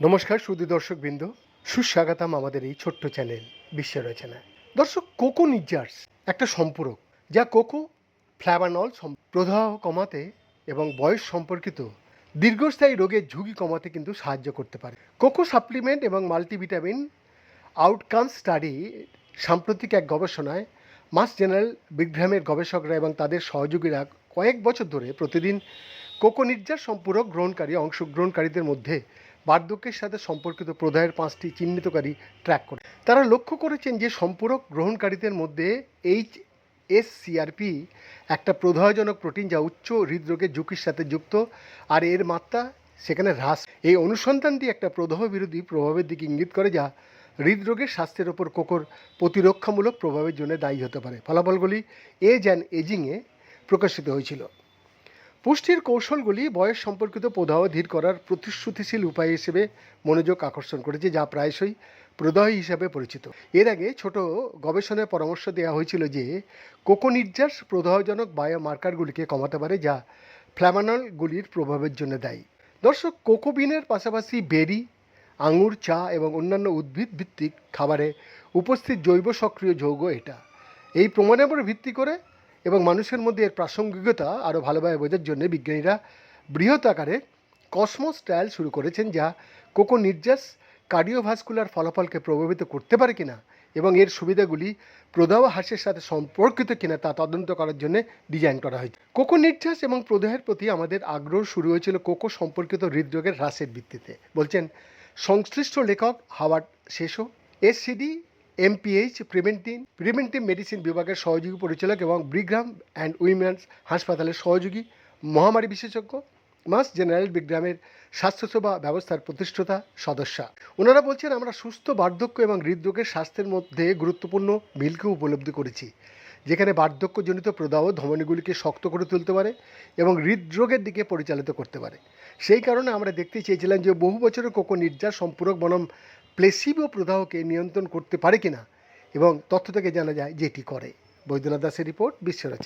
নমস্কার সুদী দর্শক বৃন্দ সুস্বাগতম আমাদের এই ছোট্ট চ্যানেল বিশ্ব রচনা দর্শক, কোকো নির্যাস একটা সম্পূরক, যা কোকো ফ্ল্যাভানল প্রদাহ কমাতে এবং বয়স সম্পর্কিত দীর্ঘস্থায়ী রোগের ঝুঁকি কমাতে কিন্তু সাহায্য করতে পারে। কোকো সাপ্লিমেন্ট এবং মাল্টিভিটামিন আউটকাম স্টাডি সাম্প্রতিক এক গবেষণায় মাস জেনারেল বিগ্রামের গবেষকরা এবং তাদের সহযোগীরা কয়েক বছর ধরে প্রতিদিন কোকো নির্যাস সম্পূরক গ্রহণকারী অংশগ্রহণকারীদের মধ্যে বার্ধক্যের সাথে সম্পর্কিত প্রদায়ের পাঁচটি চিহ্নিতকারী ট্র্যাক করে। তারা লক্ষ্য করেছেন যে সম্পূরক গ্রহণকারীদের মধ্যে এইচ এস সিআরপি একটা প্রদাহজনক প্রোটিন যা উচ্চ হৃদরোগের ঝুঁকির সাথে যুক্ত, আর এর মাত্রা সেখানে হ্রাস। এই অনুসন্ধানটি একটা প্রদাহ বিরোধী প্রভাবের দিকে ইঙ্গিত করে যা হৃদরোগের স্বাস্থ্যের ওপর কোকোর প্রতিরক্ষামূলক প্রভাবের জন্য দায়ী হতে পারে। ফলাফলগুলি এজ অ্যান্ড এজিংয়ে প্রকাশিত হয়েছিল। পুষ্টির কৌশলগুলি বয়স সম্পর্কিত প্রদাহ ধীর করার প্রতিশ্রুতিশীল উপায় হিসেবে মনোযোগ আকর্ষণ করেছে, যা প্রায়শই প্রদাহ হিসাবে পরিচিত। এর আগে ছোট গবেষণায় পরামর্শ দেওয়া হয়েছিল যে কোকো নির্যাস প্রদাহজনক বায়োমার্কারগুলিকে কমাতে পারে, যা ফ্ল্যামানলগুলির প্রভাবের জন্য দায়ী। দর্শক, কোকোবিনের পাশাপাশি বেরি, আঙুর, চা এবং অন্যান্য উদ্ভিদ ভিত্তিক খাবারে উপস্থিত জৈব সক্রিয় যৌগ এটা। এই প্রমাণের উপর ভিত্তি করে এবং মানুষের মধ্যে এর প্রাসঙ্গিকতা আরও ভালোভাবে বোঝার জন্য বিজ্ঞানীরা বৃহৎ আকারে কসমোস ট্রায়াল শুরু করেছেন যা কোকো নির্যাস কার্ডিওভাস্কুলার ফলাফলকে প্রভাবিত করতে পারে কিনা এবং এর সুবিধাগুলি প্রদাহ হ্রাসের সাথে সম্পর্কিত কিনা তা তদন্ত করার জন্য ডিজাইন করা হয়েছে। কোকো নির্যাস এবং প্রদাহের প্রতি আমাদের আগ্রহ শুরু হয়েছিল কোকো সম্পর্কিত হৃদরোগের হ্রাসের ভিত্তিতে। বলছেন, সংশ্লিষ্ট লেখক Howard Sesso ScD MPH preventive preventive medicine বিভাগের সহযোগী পরিচালক এবং ব্রিগ্রাম অ্যান্ড উইমেন্স হাসপাতালের সহযোগী, মহামারী বিশেষজ্ঞ মাস জেনারেল বিগ্রামের স্বাস্থ্যসেবা ব্যবস্থার প্রতিষ্ঠাতা সদস্যা। ওনারা বলছেন, আমরা সুস্থ, বার্ধক্য এবং হৃদরোগের স্বাস্থ্যের মধ্যে গুরুত্বপূর্ণ মিলকে উপলব্ধি করেছি, যেখানে বার্ধক্যজনিত প্রদাহ ধমনীগুলিকে শক্ত করে তুলতে পারে এবং হৃদরোগের দিকে পরিচালিত করতে পারে। সেই কারণে আমরা দেখতে চেয়েছিলাম যে বহু বছরের কোকো নির্যাস সম্পূরক বনাম প্লেসিবো প্রদাহকে নিয়ন্ত্রণ করতে পারে কিনা এবং তথ্য থেকে জানা যায় যে এটি করে। বৈদ্যনাথ দাসের রিপোর্ট বিশ্বরচনা